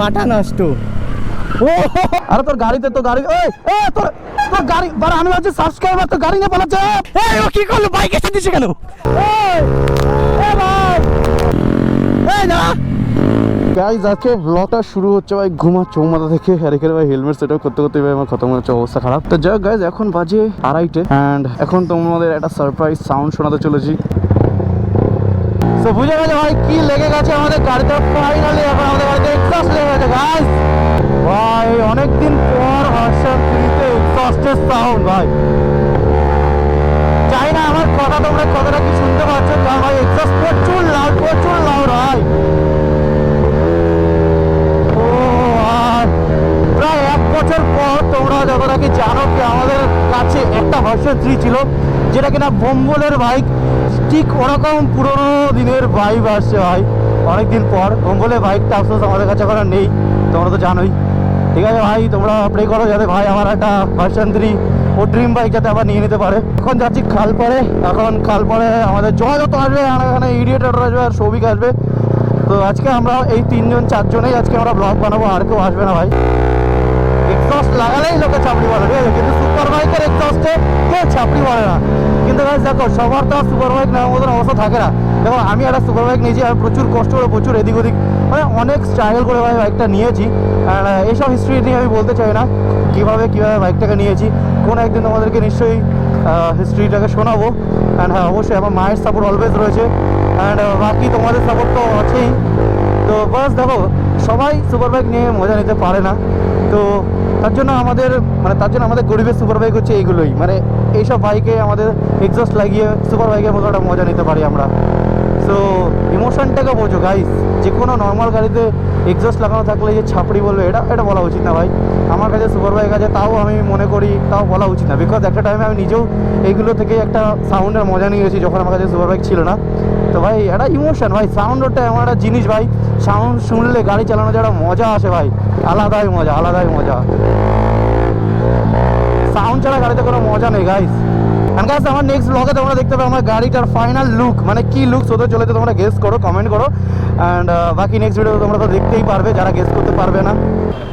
মাথা নষ্ট। আরে তোর গাড়িতে তো গাড়ি ওই তোর তোর গাড়ি আমি ভাবছি সাবস্ক্রাইবার তো গাড়ি এই ও কি করল? বাইক এসে দিছে কেন? গাইজ আজকে ব্লগটা শুরু হচ্ছে ভাই ঘুমা চৌমাথা থেকে। আর এখানে ভাই হেলমেট সেট করতে করতে ভাই আমার খতম হচ্ছে, অবস্থা খারাপ। তো যাই গাইজ এখন বাজে আড়াইটে। অ্যান্ড এখন তোমাদের একটা সারপ্রাইজ সাউন্ড শোনাতে চলেছি। তো বুঝে গেছে ভাই কি লেগে গেছে আমাদের গাড়িতে? ফাইনালি এখন আমাদের গাড়িতে এক্সস্ট লেগে গেছে গাইজ ভাই, অনেকদিন পর ভার্সন থ্রিতে এক্সস্টের সাউন্ড ভাই। চাই না আমার কথা তোমরা কতটা কি শুনতে পাচ্ছ কারণ ভাই এক্সস্ট প্রচুর লাউড প্রচুর লাউড ভাই। ও আর প্রায় এক বছর পর তোমরা যতটা কি জানো কি আমাদের কাছে একটা ভার্সন থ্রি ছিল। যেটা কিনা বোম্বলের বাইক, ঠিক ওরকম পুরোনো দিনের বাইক আসছে ভাই। অনেকদিন পর বোম্বলের বাইকটা আফসোস আমাদের কাছে এখন নেই। তোমরা তো জানোই। ঠিক আছে ভাই, তোমরা প্রে করো যাতে ভাই আমার একটা ভার্সন থ্রি ও ড্রিম বাইক যাতে আবার নিয়ে নিতে পারে। এখন যাচ্ছি খালপাড়ে এখন খালপাড়ে আমাদের জয় যত আসবে এখানে ইডিয়েটার আসবে, আর সৌভিক আসবে। তো আজকে আমরা এই তিনজন, চারজনেই আজকে আমরা ব্লগ বানাবো, আর কেউ আসবে না ভাই। এক্সস্ট লাগালেই লোকে ছাপড়ি বলে ঠিক আছে? কিন্তু সুপার বাইকের এক্সস্টে কেউ ছাপড়ি বলে না। কিন্তু guys দেখো, সবার তো সুপার বাইক নেওয়ার মতন অবস্থা থাকে না। দেখো, আমি একটা সুপার বাইক নিয়েছি আর প্রচুর কষ্ট করে, প্রচুর এদিক ওদিক মানে অনেক স্ট্রাগল করে ভাই বাইকটা নিয়েছি। এইসব হিস্ট্রি নিয়ে আমি বলতে চাই না, কীভাবে কীভাবে বাইকটাকে নিয়েছি। কোন একদিন তোমাদেরকে নিশ্চয়ই হিস্ট্রিটাকে শোনাবো। অ্যান্ড হ্যাঁ অবশ্যই আমার মায়ের সাপোর্ট অলওয়েজ রয়েছে। অ্যান্ড বাকি তোমাদের সাপোর্ট তো আছেই। তো বাস দেখো, সবাই সুপার বাইক নিয়ে মজা নিতে পারে না। তো তার জন্য আমাদের মানে তার জন্য আমাদের গরিবের সুপার বাইক হচ্ছে এইগুলোই। মানে এইসব বাইকে আমাদের এক্সস্ট লাগিয়ে সুপার বাইকের মতো একটা মজা নিতে পারি আমরা। সো ইমোশনটাকে বোঝো গাইস যে কোনো নর্মাল গাড়িতে এক্সস্ট লাগানো থাকলে যে ছাপড়ি বলবে, এটা এটা বলা উচিত না ভাই। আমার কাছে সুপার বাইক আছে, তাও আমি মনে করি, তাও বলা উচিত না। বিকজ একটা টাইমে আমি নিজেও এইগুলো থেকে একটা সাউন্ডের মজা নিয়েছি যখন আমার কাছে সুপার বাইক ছিল না। তো ভাই একটা ইমোশন ভাই সাউন্ড ওটা এমন একটা জিনিস ভাই সাউন্ড শুনলে গাড়ি চালানো যে একটা মজা আসে ভাই। আলাদাই মজা আলাদাই মজা। সাউন্ড ছাড়া গাড়িতে কোনো মজা নেই গাইস অ্যান্ড আমার নেক্সট ব্লগে তোমরা দেখতে পাবে আমার গাড়িটার ফাইনাল লুক মানে কি লুক হতে চলেছে, তোমরা গেস করো কমেন্ট করো। অ্যান্ড বাকি নেক্সট ভিডিও তোমরা তো দেখতেই পারবে, যারা গেস করতে পারবে না।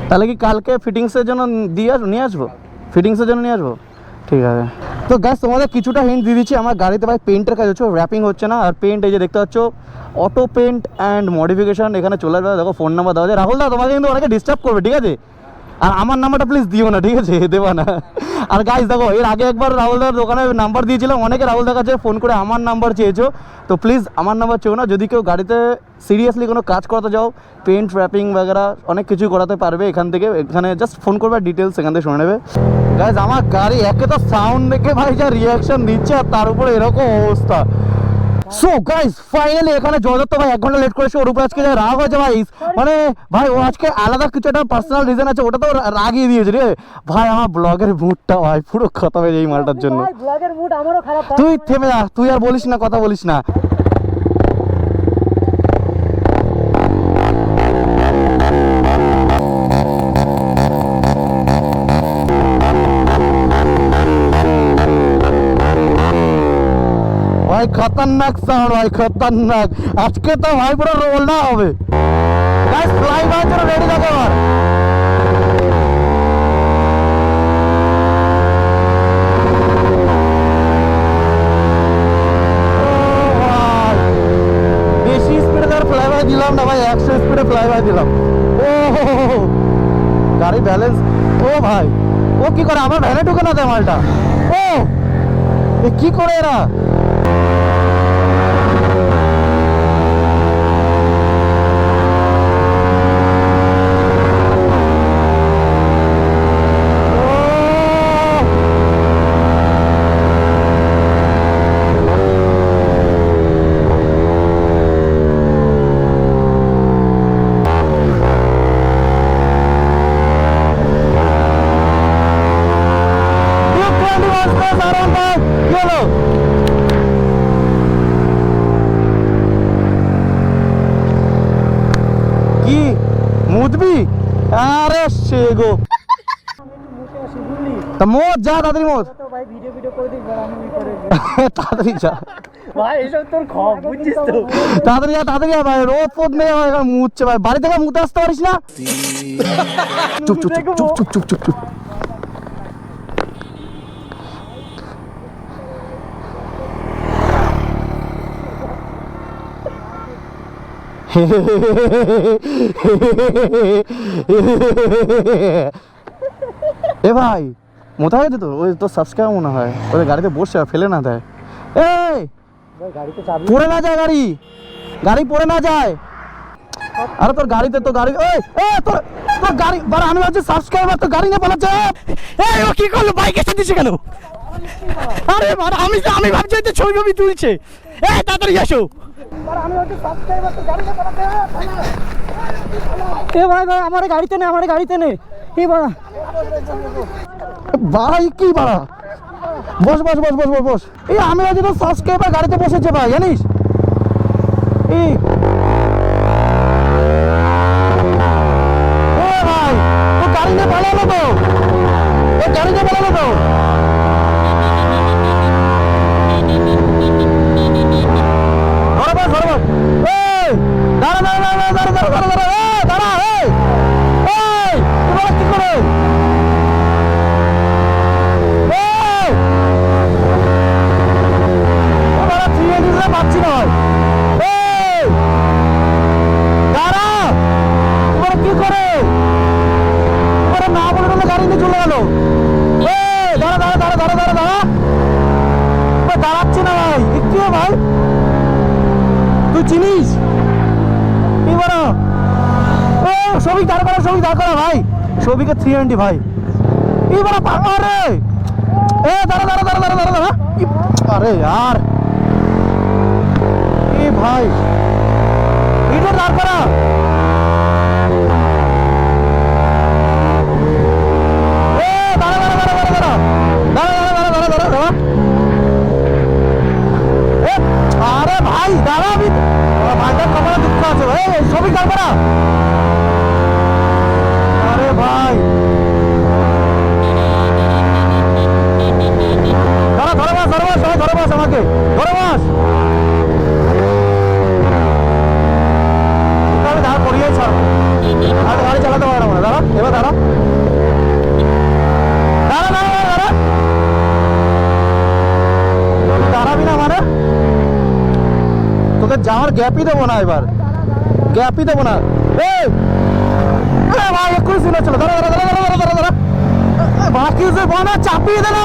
তাহলে কি কালকে ফিটিংসের জন্য দিয়ে আস, নিয়ে আসব? ফিটিংসের জন্য নিয়ে আসব? ঠিক আছে। তো গ্যাস তোমাদের কিছুটা হিন্ট দিয়ে দিচ্ছি, আমার গাড়িতে ভাই পেন্টের কাজ হচ্ছে র্যাপিং হচ্ছে না। আর পেন্ট এই যে দেখতে পাচ্ছ অটো পেন্ট অ্যান্ড মডিফিকেশন এখানে চলে আসবে। দেখো ফোন নাম্বার দেওয়া আছে। রাহুল দা, তোমাকে কিন্তু অনেকে ডিস্টার্ব করবে, ঠিক আছে? আর আমার নাম্বারটা প্লিজ দিও না, ঠিক আছে? দেবা না। আর গাইজ দেখো, এর আগে একবার রাহুল দার দোকানে নাম্বার দিয়েছিলাম, অনেকে রাহুল দার কাছে ফোন করে আমার নাম্বার চেয়েছো। তো প্লিজ আমার নাম্বার চেয়েও না, যদি কেউ গাড়িতে সিরিয়াসলি কোনো কাজ করাতে যাও পেন্ট র্যাপিং বাগেরা অনেক কিছু করাতে পারবে এখান থেকে। এখানে জাস্ট ফোন করবে ডিটেলস এখান থেকে শুনে নেবে। গাইজ আমার গাড়ি একে তো সাউন্ড দেখে ভাই যা রিয়াকশন দিচ্ছে, আর তার উপরে এরকম অবস্থা। সো গাইস ফাইনালি এখানে জয়দত্ত ভাই এক ঘণ্টা লেট করেছে। ওর উপরে আজকে যা রাগ হয়েছে ভাই মানে ভাই ও আজকে আলাদা কিছু একটা পার্সোনাল রিজন আছে ওটা তো রাগিয়ে দিয়েছে রে। ভাই আমার ব্লগের মুডটা ভাই পুরো খতম হয়ে যায় এই মালটার জন্য। তুই থেমে যা তুই আর বলিস না কথা বলিস না। ভাই, খতরনাক সাউন্ড ভাই, খতরনাক। আজকে তো ভাই পুরো রোলনা হবে। গাইস ফ্লাই জন্য রেডি থাকে ভাই, বেশি স্পিডে তার ফ্লাই বাই দিলাম না ভাই, একশো স্পিডে ফ্লাই বাই দিলাম। ও। গাড়ি ব্যালেন্স ও ভাই, ও কি করে, আমার ভ্যানে ঢুকে না দেয় মালটা? ও কি করে এরা? Uh... তা মোদ যা তাড়াতাড়ি মোদ। ভাই ভিডিও ভিডিও করে আমি করে তাড়াতাড়ি যা। ভাই এসব তোর বুঝছিস তো? তাড়াতাড়ি যা তাড়াতাড়ি ভাই রোদ ফোদ নেই এখন ভাই। বাড়ি থেকে মুতে আসতে পারিস না? চুপ চুপ চুপ চুপ চুপ চুপ চুপ। এ ভাই হয়েছে তো ওই তোর সাবস্ক্রাইব মনে হয়। ওদের গাড়িতে বসে ফেলে না দেয়। এই! পড়ে না যায় গাড়ি। গাড়ি পড়ে না যায়। আরে তোর গাড়িতে তো গাড়ি ওই এ তোর তোর গাড়ি বাড়া আমি ভাবছি সাবস্ক্রাইবার তো গাড়ি নিয়ে পালাচ্ছে। এই ও কি করল? বাইক এসে দিছে কেন? আরে মারা আমি তো আমি ভাবছি হয়তো ছবি ছবি তুলছে। এই তাড়াতাড়ি আসো। এ ভাই ভাই আমার গাড়িতে নে আমার গাড়িতে নে। এ বাড়া ভাই কি বাড়া বস বস বস বস বস বস। এই আমি আজ সাবস্ক্রাইবার গাড়িতে বসেছে ভাই, জানিস? এই। ও ভাই তো গাড়িতে পালালো তো। ও গাড়িতে পালালো তো। রে ভাই তুই চিনিস কি বলো ও সবিক দাঁড় করা সবিক দাঁড় করা ভাই সবিকে থ্রি হান্ডি ভাই কি বলো পাগল রে এ দাঁড়া দাঁড়া দাঁড়া দাঁড়া দাঁড়া ই, আরে তোকে যাওয়ার গ্যাপই দেবো না এবার গ্যাপই দেবো না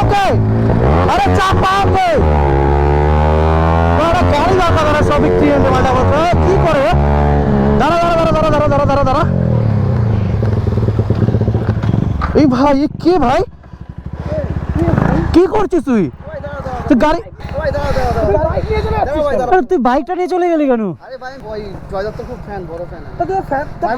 ওকে ওকে কি করে ভাই কে ভাই কি করছিস তুই গাড়ি তুই বাইকটা নিয়ে চলে গেলি কেন? আরে ফ্যান বড় ফ্যান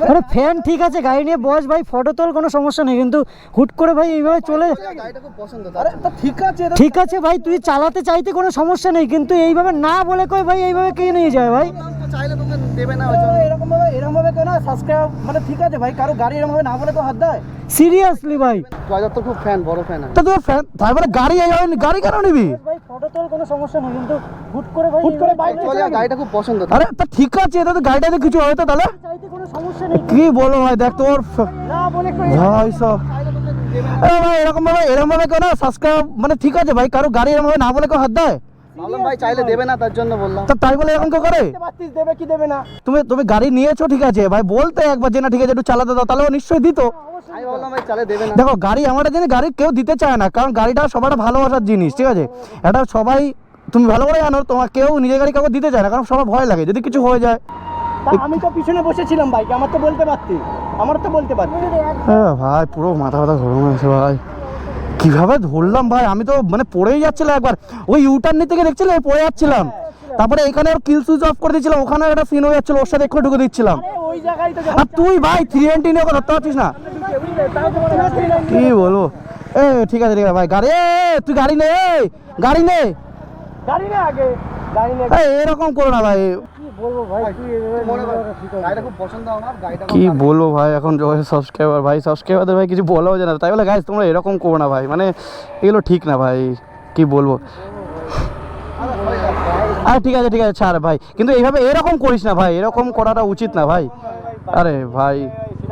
আরে ফ্যান ঠিক আছে গাড়ি নিয়ে বস ভাই ফটো তোল কোনো সমস্যা নেই কিন্তু হুট করে ভাই এইভাবে চলে গাড়িটা খুব পছন্দ আরে ঠিক আছে ঠিক আছে ভাই তুই চালাতে চাইতে কোনো সমস্যা নেই কিন্তু এইভাবে না বলে কই ভাই এইভাবে কে নিয়ে যায় ভাই? চাইলে তোকে দেবে না এরকম ভাবে এরকম ভাবে কেন সাবস্ক্রাইব মানে ঠিক আছে ভাই কারও গাড়ি এরকম ভাবে না বলে তো হাত দেয়? সিরিয়াসলি ভাই। জয় দত্ত খুব ফ্যান বড় ফ্যান তা তুই ফ্যান তারপরে গাড়ি গাড়ি কেন নিবি? ভাই ফটো তোল কোনো সমস্যা নেই কিন্তু হুট করে ভাই হুট করে বাইক চলে গাড়িটা খুব পছন্দ। আরে তা ঠিক আছে এটা তো গাড়িটাতে কিছু হয়তো তাহলে? চাইতে কোনো সমস্যা নেই। কি বলো ভাই দেখ তোর না বলে ভাই সব। এ ভাই এরকম ভাবে এরকম ভাবে কেন সাবস্ক্রাইব মানে ঠিক আছে ভাই কারও গাড়ি এরকম না বলে কেউ হাত দেয়? ভাবলাম ভাই চাইলে দেবে না তার জন্য বললাম। তা তাই বলে এরকম করে? দেবে কি দেবে না। তুমি তুমি গাড়ি নিয়েছো ঠিক আছে। ভাই বলতে একবার যে না ঠিক আছে একটু চালাতে দাও তাহলে ও নিশ্চয়ই দিত। দেখো গাড়ি আমার জন্য গাড়ি কেউ দিতে চায় না কারণ গাড়িটা সবার ভালোবাসার জিনিস ঠিক আছে? এটা সবাই তুমি ভালো করে জানো তোমার কেউ নিজের গাড়ি কাউকে দিতে চায় না কারণ সবার ভয় লাগে যদি কিছু হয়ে যায়। আমি তো পিছনে বসেছিলাম বাইক আমার তো বলতে পারতি আমার তো বলতে পারতি। হ্যাঁ ভাই পুরো মাথা গরম হয়েছে ভাই। কীভাবে ধরলাম ভাই আমি তো মানে পড়েই যাচ্ছিলাম একবার। ওই ইউটার্ন নিতে গিয়ে দেখছিলে? পড়ে যাচ্ছিলাম। তারপরে এখানে ওর কিল সুইচ অফ করে দিয়েছিলাম ওখানে একটা সিন হয়ে যাচ্ছিল ওর সাথে একটু ঢুকে দিচ্ছিলাম। আর তুই ভাই থ্রি এন্টি নিয়ে ধরতে পারছিস না। কি বলব এ ঠিক আছে ঠিক আছে ভাই গাড়ি এ, তুই গাড়ি নে গাড়ি নে গাড়ি নে আগে এরকম করো না ভাই মনে কি বলব ভাই এখন সাবস্ক্রাইবার ভাই সাবস্ক্রাইবারদের ভাই কিছু বলাও যায় না তাই বলে গাইজ তোমরা এরকম করো না ভাই মানে এগুলো ঠিক না ভাই কি বলব আরে ঠিক আছে ঠিক আছে ছাড় ভাই কিন্তু এইভাবে এরকম করিস না ভাই এরকম করাটা উচিত না ভাই আরে ভাই।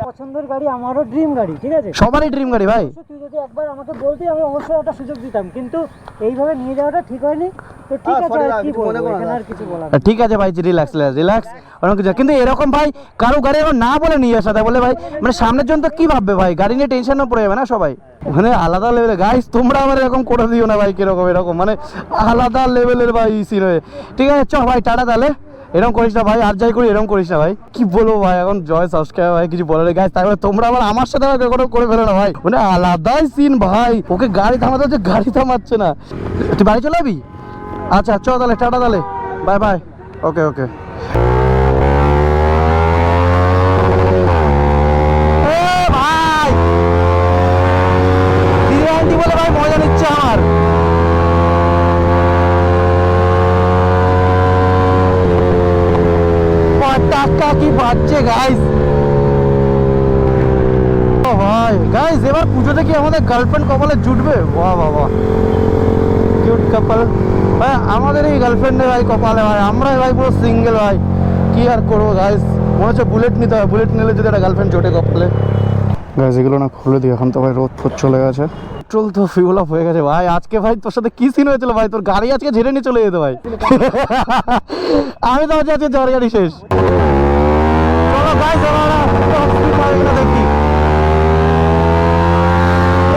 পছন্দের গাড়ি আমারও ড্রিম গাড়ি ঠিক আছে? সবারই ড্রিম গাড়ি ভাই। তুই যদি একবার আমাকে বলতি আমি অবশ্যই একটা সুযোগ দিতাম কিন্তু এইভাবে নিয়ে যাওয়াটা ঠিক হয়নি। তো ঠিক আছে আর কি বলব এখানে আর কিছু বলার ঠিক আছে ভাই রিল্যাক্স রিল্যাক্স কিছু কিন্তু এরকম ভাই কারও গাড়ি এখন না বলে নিয়ে আসা তাই বলে ভাই মানে সামনের জন তো কি ভাববে ভাই? গাড়ি নিয়ে টেনশনও পড়ে যাবে না সবাই? ওখানে আলাদা লেভেলে গাইস তোমরা আবার এরকম করে দিও না ভাই কীরকম এরকম মানে আলাদা লেভেলের ভাই সিন হয়ে। ঠিক আছে চ ভাই টাটা তাহলে। এরকম করিস না ভাই, আর যাই করি এরকম করিস না ভাই। কি বলব ভাই, এখন জয় সাবস্ক্রাইব ভাই, কিছু বলার গাছ তারপরে তোমরা আবার আমার সাথে আবার কোনো করে ফেলো না ভাই। মানে আলাদাই সিন ভাই। ওকে গাড়ি থামাতে হচ্ছে, গাড়ি থামাচ্ছে না। তুই বাড়ি চলে যাবি? আচ্ছা চ তাহলে, টাটা তাহলে। বাই বাই ওকে ওকে ভাই বিরিয়ানি বলে ভাই মজা নিচ্ছে আমার কি বাজছে গাইস ও ভাই গাইস এবার পুজোতে কি আমাদের গার্লফ্রেন্ড কপালে জুটবে? বাহ বাহ বাহ। কিউট কাপল ভাই আমাদের এই গার্লফ্রেন্ডে ভাই কপালে ভাই। আমরাই ভাই পুরো সিঙ্গেল ভাই। কি আর করব গাইস মনে হচ্ছে বুলেট নিতে হবে বুলেট নিলে যদি একটা গার্লফ্রেন্ড জোটে কপালে। গাইস এগুলো না খুলে দিই। এখন তো ভাই রোদ ফোদ চলে গেছে। পেট্রোল তো ফিউল অফ হয়ে গেছে ভাই। আজকে ভাই তোর সাথে কি সিন হয়েছিল ভাই? তোর গাড়ি আজকে ঝেড়ে নিয়ে চলে যেত ভাই। আমি তো আজকে জ্বর গাড়ি শেষ। দেখি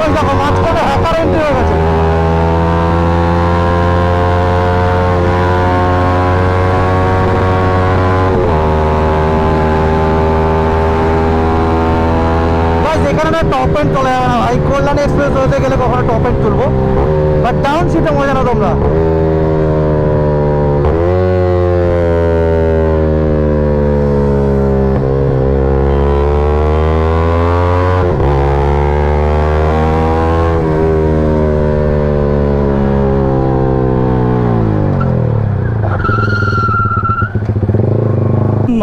ওই দেখো মাঝখানে হ্যাকার হয়ে গেছে এখানে টপ এন্ড চলে যাবে না ভাই। কল্যাণ এক্সপ্রেস হতে গেলে কখনো টপ এন্ড তুলবো। বাট ডাউন সিটে মজা না তোমরা।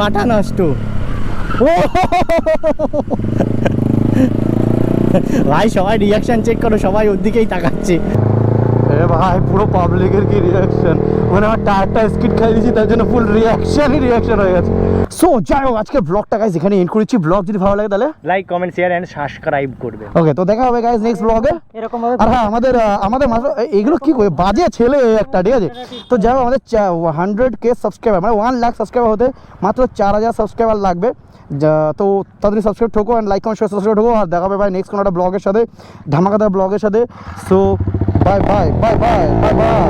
মাথা নষ্ট। ও ভাই, সবাই রিয়াকশন চেক করো, সবাই ওর দিকেই তাকাচ্ছে। ভাই, পুরো পাবলিকের কি রিয়াকশন মানে আমার টায়ারটা স্কিট খাই দিয়েছি, তার জন্য ফুল রিয়াকশনই রিয়াকশন হয়ে গেছে। সো যাই হোক আজকে ব্লগটা গাইজ এখানে এন্ড করেছি। ব্লগ যদি ভালো লাগে তাহলে like comment share and subscribe করবে। ওকে তো দেখা হবে গাইজ নেক্সট ব্লগে এরকম ভাবে আর হ্যাঁ আমাদের আমাদের এগুলো কি করে বাজে ছেলে একটা ঠিক আছে? তো যাই হোক আমাদের হান্ড্রেড কে সাবস্ক্রাইবার মানে ওয়ান লাখ সাবস্ক্রাইবার হতে মাত্র চার হাজার সাবস্ক্রাইবার লাগবে। যা তো তাড়াতাড়ি subscribe ঠোকো and like comment share subscribe ঠোকো। আর দেখা হবে ভাই নেক্সট কোনো একটা ব্লগের সাথে ধামাকাদার ব্লগের সাথে। So bye bye bye bye bye bye